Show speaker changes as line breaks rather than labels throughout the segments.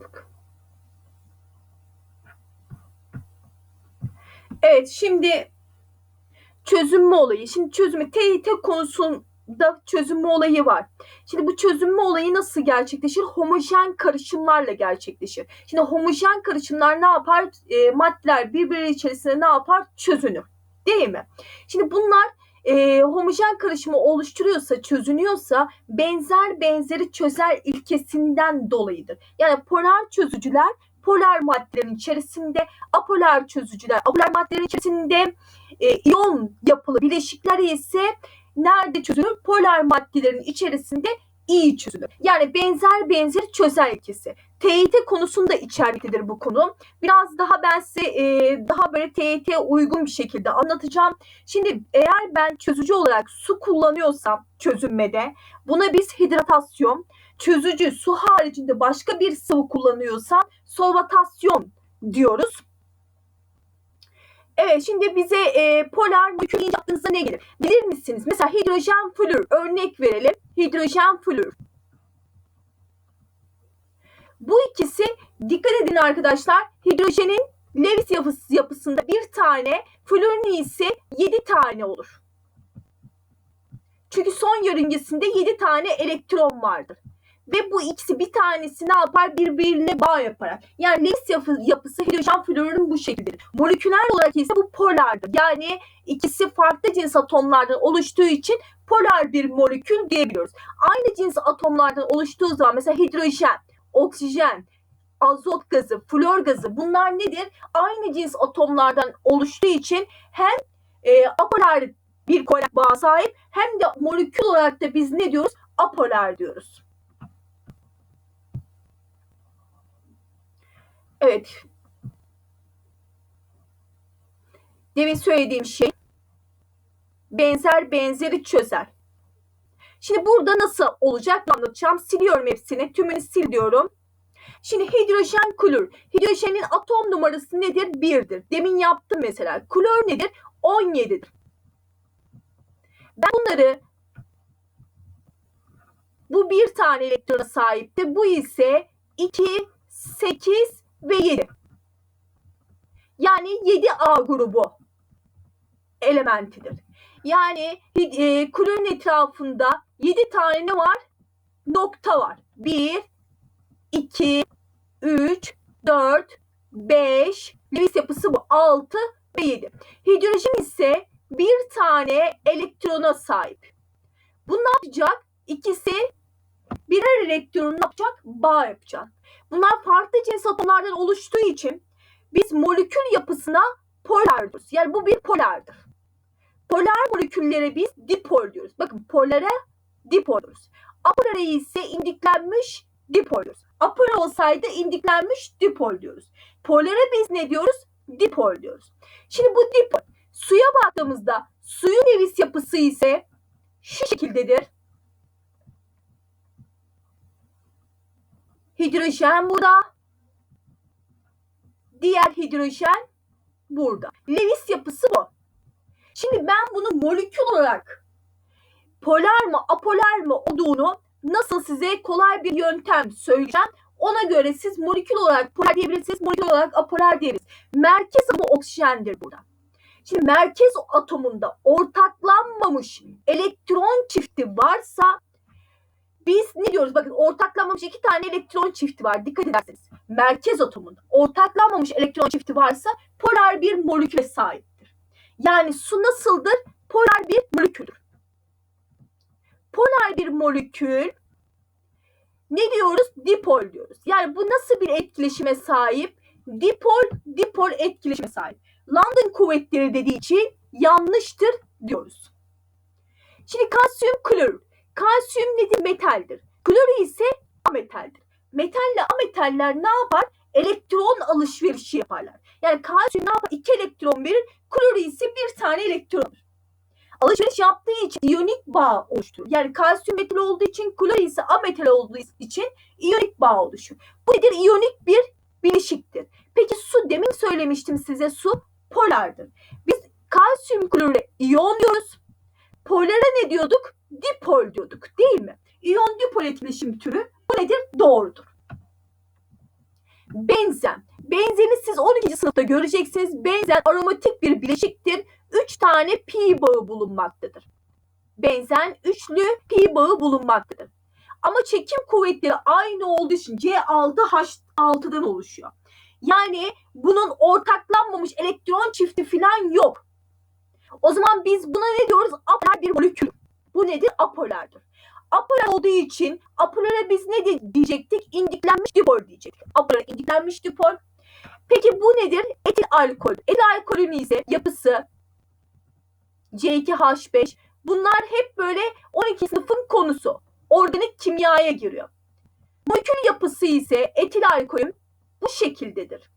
başladık. Evet şimdi çözünme olayı. Şimdi çözümü TYT konusunda çözünme olayı var. Şimdi bu çözünme olayı nasıl gerçekleşir? Homojen karışımlarla gerçekleşir. Şimdi homojen karışımlar ne yapar? E, maddeler birbiri içerisinde ne yapar? Çözünür. Değil mi? Şimdi bunlar e, homojen karışımı oluşturuyorsa, çözünüyorsa benzer benzeri çözer ilkesinden dolayıdır. Yani polar çözücüler polar maddelerin içerisinde, apolar çözücüler, apolar maddelerin içerisinde e, iyon yapılı bileşikler ise nerede çözülür? Polar maddelerin içerisinde iyi çözülür. Yani benzer benzeri çözer ilkesi. TYT konusunda içermektedir bu konu. Biraz daha ben size e, daha böyle TYT'ye uygun bir şekilde anlatacağım. Şimdi eğer ben çözücü olarak su kullanıyorsam çözünmede buna biz hidratasyon, çözücü su haricinde başka bir sıvı kullanıyorsam solvatasyon diyoruz. Evet şimdi bize e, polar molekül deyince aklınıza ne gelir? Bilir misiniz? Mesela hidrojen flür örnek verelim. Hidrojen flür. Bu ikisi dikkat edin arkadaşlar. Hidrojenin Lewis yapısı, yapısında bir tane, florun ise 7 tane olur. Çünkü son yörüngesinde 7 tane elektron vardır. Ve bu ikisi bir tanesi ne yapar? Birbiriyle bağ yaparak. Yani Lewis yapı, yapısı hidrojen florun bu şekildedir. Moleküler olarak ise bu polardır. Yani ikisi farklı cins atomlardan oluştuğu için polar bir molekül diyebiliyoruz. Aynı cins atomlardan oluştuğu zaman mesela hidrojen, oksijen, azot gazı, flor gazı bunlar nedir? Aynı cins atomlardan oluştuğu için hem e, apolar bir kovalent bağa sahip hem de molekül olarak da biz ne diyoruz? Apolar diyoruz. Evet. Demin söylediğim şey benzer benzeri çözer. Şimdi burada nasıl olacak anlatacağım. Siliyorum hepsini. Tümünü sil diyorum. Şimdi hidrojen klor. Hidrojenin atom numarası nedir? 1'dir. Demin yaptım mesela. Klor nedir? 17'dir. Ben bunları bu bir tane elektrona sahipti. Bu ise 2, 8 ve 7. Yani 7A grubu elementidir. Yani e, klorun etrafında 7 tane ne var? Nokta var. 1, 2, 3, 4, 5, Lewis yapısı bu. 6 ve 7. Hidrojen ise bir tane elektrona sahip. Bu ne yapacak? İkisi birer elektron ne yapacak? Bağ yapacak. Bunlar farklı cins atomlardan oluştuğu için biz molekül yapısına polar diyoruz. Yani bu bir polardır. Polar moleküllere biz dipol diyoruz. Bakın polare dipol diyoruz. Apolare ise indiklenmiş dipol diyoruz. Apolar olsaydı indiklenmiş dipol diyoruz. Polare biz ne diyoruz? Dipol diyoruz. Şimdi bu dipol suya baktığımızda suyun Lewis yapısı ise şu şekildedir. Hidrojen burada. Diğer hidrojen burada. Lewis yapısı bu. Şimdi ben bunu molekül olarak polar mı apolar mı olduğunu nasıl size kolay bir yöntem söyleyeceğim. Ona göre siz molekül olarak polar diyebilirsiniz, molekül olarak apolar diyebilirsiniz. Merkez ama oksijendir burada. Şimdi merkez atomunda ortaklanmamış elektron çifti varsa biz ne diyoruz? Bakın ortaklanmamış iki tane elektron çifti var. Dikkat ederseniz. Merkez atomunda ortaklanmamış elektron çifti varsa polar bir moleküle sahiptir. Yani su nasıldır? Polar bir moleküldür. Polar bir molekül ne diyoruz? Dipol diyoruz. Yani bu nasıl bir etkileşime sahip? Dipol, dipol etkileşime sahip. London kuvvetleri dediği için yanlıştır diyoruz. Şimdi kalsiyum klorür. Kalsiyum nedir? Metaldir. Klorür ise ametaldir. Metalle ametaller ne yapar? Elektron alışverişi yaparlar. Yani kalsiyum ne yapar? İki elektron verir. Klorür ise bir tane elektron verir. Alışveriş yaptığı için iyonik bağ oluşturur. Yani kalsiyum metal olduğu için klor ise ametal olduğu için iyonik bağ oluşur. Bu nedir? İyonik bir bileşiktir. Peki su demin söylemiştim size su polardır. Biz kalsiyum klorüre iyon diyoruz. Polare ne diyorduk? Dipol diyorduk değil mi? İyon dipol etkileşim türü bu nedir? Doğrudur. Benzen. Benzeni siz 12. sınıfta göreceksiniz. Benzen aromatik bir bileşiktir. 3 tane pi bağı bulunmaktadır. Benzen üçlü pi bağı bulunmaktadır. Ama çekim kuvvetleri aynı olduğu için C6H6'dan oluşuyor. Yani bunun ortaklanmamış elektron çifti falan yok. O zaman biz buna ne diyoruz? Apolar bir molekül. Bu nedir? Apolardır. Apolar olduğu için apolere biz ne diyecektik? İndiklenmiş dipol diyecektik. Apolar indiklenmiş dipol. Peki bu nedir? Etil alkol. Etil alkolün ise yapısı C2H5. Bunlar hep böyle 12 sınıfın konusu. Organik kimyaya giriyor. Molekül yapısı ise etil alkolün bu şekildedir.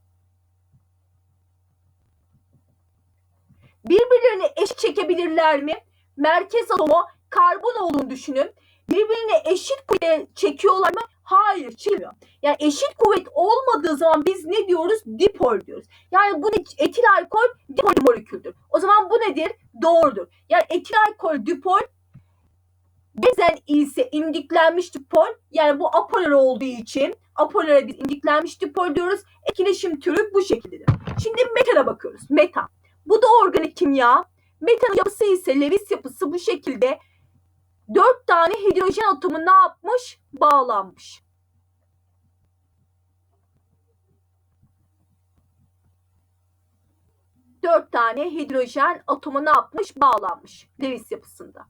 Birbirlerini eşit çekebilirler mi? Merkez atomu karbon olduğunu düşünün. Birbirine eşit kuvvetle çekiyorlar mı? Hayır çekmiyor. Yani eşit kuvvet olmadığı zaman biz ne diyoruz? Dipol diyoruz. Yani bu etil alkol dipol moleküldür. O zaman bu nedir? Doğrudur. Yani etil alkol dipol Bezen ise indiklenmiş dipol. Yani bu apolar olduğu için apolere biz indiklenmiş dipol diyoruz. Etkileşim türü bu şekildedir. Şimdi metana bakıyoruz. Metan. Bu da organik kimya. Metanın yapısı ise Lewis yapısı bu şekilde. Dört tane hidrojen atomu ne yapmış? Bağlanmış. Dört tane hidrojen atomu ne yapmış? Bağlanmış. Lewis yapısında.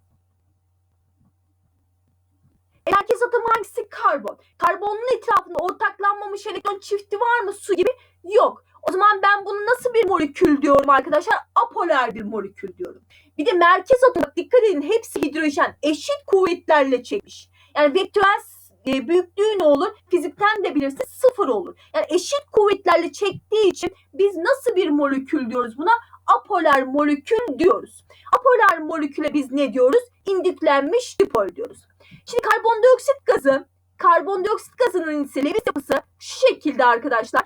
Merkez atomu hangisi? Karbon. Karbonun etrafında ortaklanmamış elektron çifti var mı? Su gibi? Yok. O zaman ben bunu nasıl bir molekül diyorum arkadaşlar? Apolar bir molekül diyorum. Bir de merkez atom dikkat edin hepsi hidrojen eşit kuvvetlerle çekmiş. Yani vektörel e, büyüklüğü ne olur? Fizikten de bilirsiniz sıfır olur. Yani eşit kuvvetlerle çektiği için biz nasıl bir molekül diyoruz buna? Apolar molekül diyoruz. Apolar moleküle biz ne diyoruz? İndiklenmiş dipol diyoruz. Şimdi karbondioksit gazı, karbondioksit gazının ise Lewis yapısı şu şekilde arkadaşlar.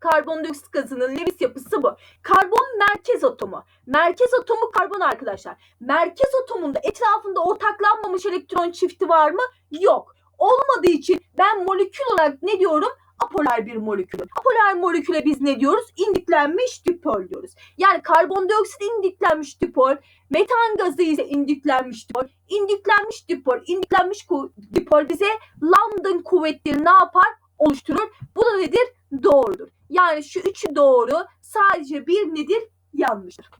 Karbondioksit gazının Lewis yapısı bu. Karbon merkez atomu. Merkez atomu karbon arkadaşlar. Merkez atomunda etrafında ortaklanmamış elektron çifti var mı? Yok. Olmadığı için ben molekül olarak ne diyorum? apolar bir molekül. Apolar moleküle biz ne diyoruz? İndiklenmiş dipol diyoruz. Yani karbondioksit indiklenmiş dipol, metan gazı ise indiklenmiş dipol. İndiklenmiş dipol, indiklenmiş dipol bize London kuvvetleri ne yapar? Oluşturur. Bu da nedir? Doğrudur. Yani şu üçü doğru. Sadece bir nedir? Yanlıştır.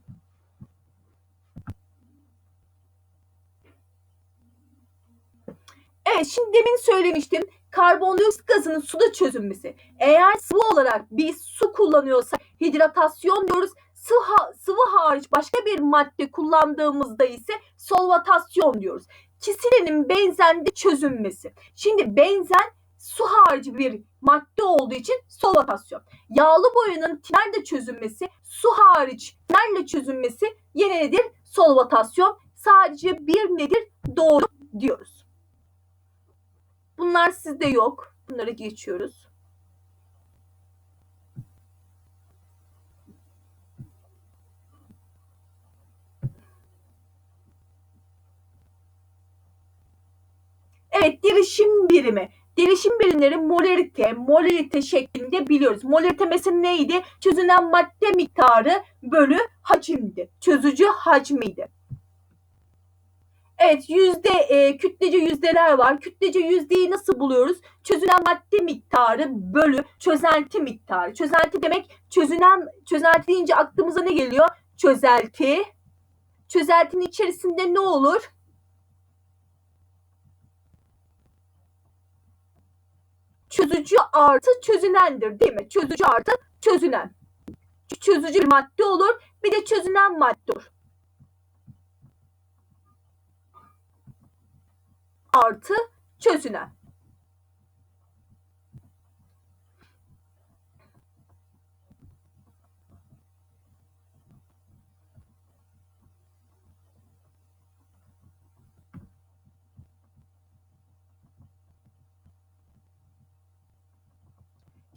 Evet şimdi demin söylemiştim. Karbondioksit gazının suda çözünmesi. Eğer sıvı olarak biz su kullanıyorsak hidratasyon diyoruz. Sıvı, sıvı hariç başka bir madde kullandığımızda ise solvatasyon diyoruz. Kisilenin benzende çözünmesi. Şimdi benzen su harici bir madde olduğu için solvatasyon. Yağlı boyanın tinerle çözünmesi, su hariç tinerle çözünmesi yine nedir? Solvatasyon. Sadece bir nedir? Doğru diyoruz. Bunlar sizde yok. Bunları geçiyoruz. Evet, derişim birimi. Derişim birimleri molarite, molarite şeklinde biliyoruz. Molarite mesela neydi? Çözünen madde miktarı bölü hacimdi. Çözücü hacmiydi. Evet yüzde e, kütlece yüzdeler var. Kütlece yüzdeyi nasıl buluyoruz? Çözünen madde miktarı bölü çözelti miktarı. Çözelti demek çözünen çözelti deyince aklımıza ne geliyor? Çözelti. Çözeltinin içerisinde ne olur? Çözücü artı çözünendir değil mi? Çözücü artı çözünen. Çözücü bir madde olur. Bir de çözünen madde olur. Artı çözünen.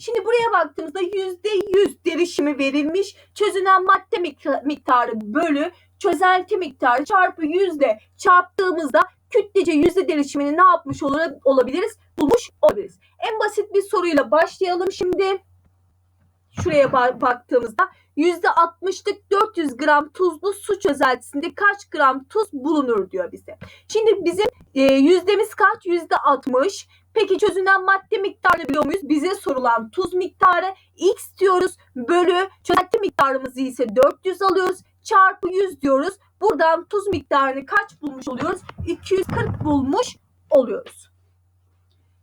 Şimdi buraya baktığımızda yüzde yüz derişimi verilmiş. Çözünen madde mikta- miktarı bölü çözelti miktarı çarpı yüzde çarptığımızda kütlece yüzde derişimini ne yapmış olabiliriz? Bulmuş olabiliriz. En basit bir soruyla başlayalım şimdi. Şuraya ba- baktığımızda %60'lık 400 gram tuzlu su çözeltisinde kaç gram tuz bulunur diyor bize. Şimdi bizim e, yüzdemiz kaç? %60. Peki çözünen madde miktarını biliyor muyuz? Bize sorulan tuz miktarı x diyoruz. Bölü çözelti miktarımızı ise 400 alıyoruz. Çarpı 100 diyoruz. Buradan tuz miktarını kaç bulmuş oluyoruz? 240 bulmuş oluyoruz.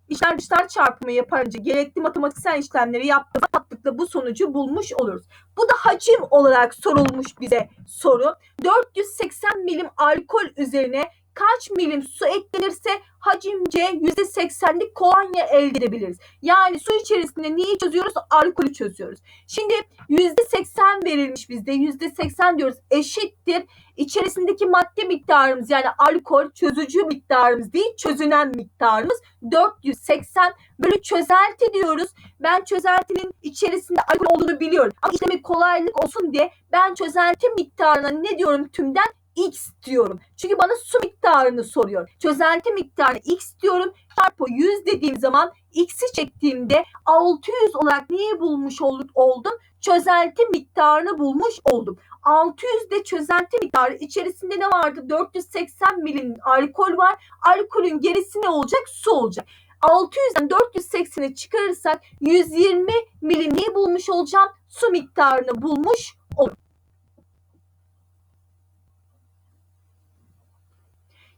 İçler dışlar çarpımı yapınca gerekli matematiksel işlemleri yaptığımızda rahatlıkla bu sonucu bulmuş oluruz. Bu da hacim olarak sorulmuş bize soru. 480 milim alkol üzerine kaç milim su eklenirse hacimce %80'lik kolonya elde edebiliriz. Yani su içerisinde neyi çözüyoruz? Alkolü çözüyoruz. Şimdi %80 verilmiş bizde. %80 diyoruz eşittir. İçerisindeki madde miktarımız yani alkol çözücü miktarımız değil çözünen miktarımız 480 bölü çözelti diyoruz. Ben çözeltinin içerisinde alkol olduğunu biliyorum. Ama işlemi kolaylık olsun diye ben çözelti miktarına ne diyorum tümden? X diyorum. Çünkü bana su miktarını soruyor. Çözelti miktarını X diyorum. Çarpı 100 dediğim zaman X'i çektiğimde 600 olarak neyi bulmuş oldum? Çözelti miktarını bulmuş oldum. 600 de çözelti miktarı içerisinde ne vardı? 480 milim alkol var. Alkolün gerisi ne olacak? Su olacak. 600'den 480'i çıkarırsak 120 milim neyi bulmuş olacağım? Su miktarını bulmuş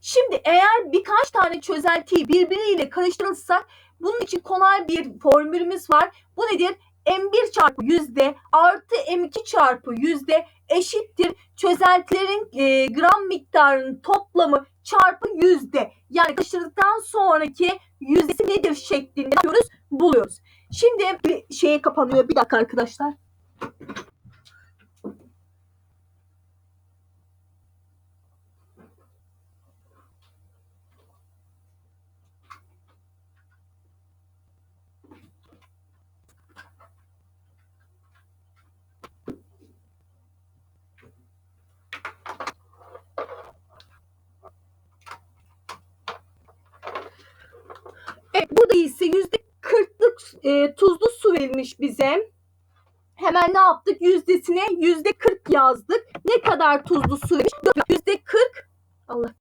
Şimdi eğer birkaç tane çözeltiyi birbiriyle karıştırırsak bunun için kolay bir formülümüz var. Bu nedir? M1 çarpı yüzde artı M2 çarpı yüzde eşittir çözeltilerin e, gram miktarının toplamı çarpı yüzde. Yani karıştırdıktan sonraki yüzdesi nedir şeklinde yapıyoruz, buluyoruz. Şimdi bir şeye kapanıyor. Bir dakika arkadaşlar. Evet, burada ise yüzde kırklık e, tuzlu su verilmiş bize. Hemen ne yaptık? Yüzdesine yüzde kırk yazdık. Ne kadar tuzlu su verilmiş? Yüzde kırk. Allah